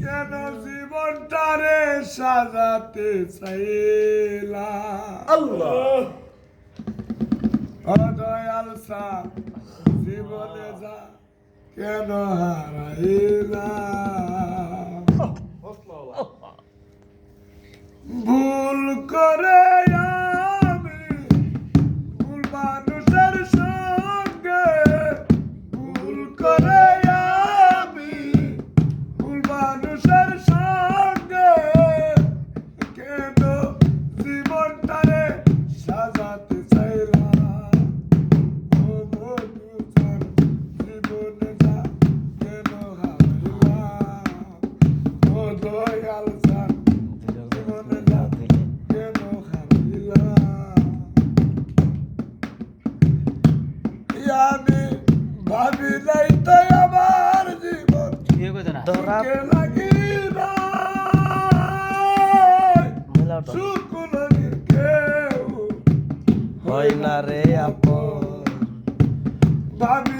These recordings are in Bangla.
কেন সাজাতে চাইলা অদয়াল কেন ভুল করে ভাবি নাই তাই আমার জীবন ধরা লাগি না কেউ হয় না রে আপন ভাবি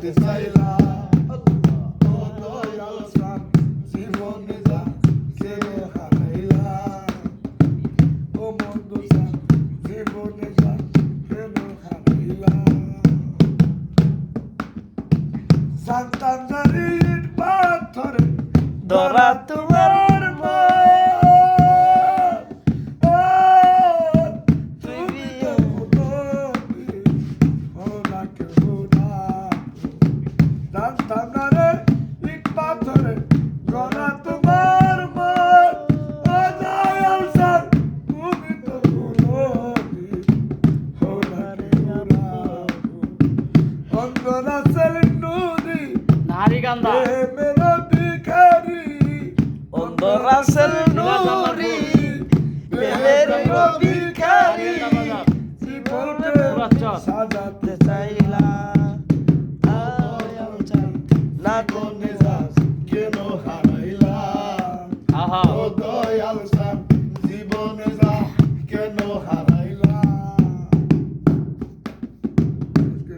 থাকতে চাইলাম Santa Margarita, Dora Tumara. কান্দা অন্তরাসেল নুরি প্রেমের ভিখারি জীবনের সাজাতে চাইলা না কোনে যাস কেন হারাইলা ও দয়াল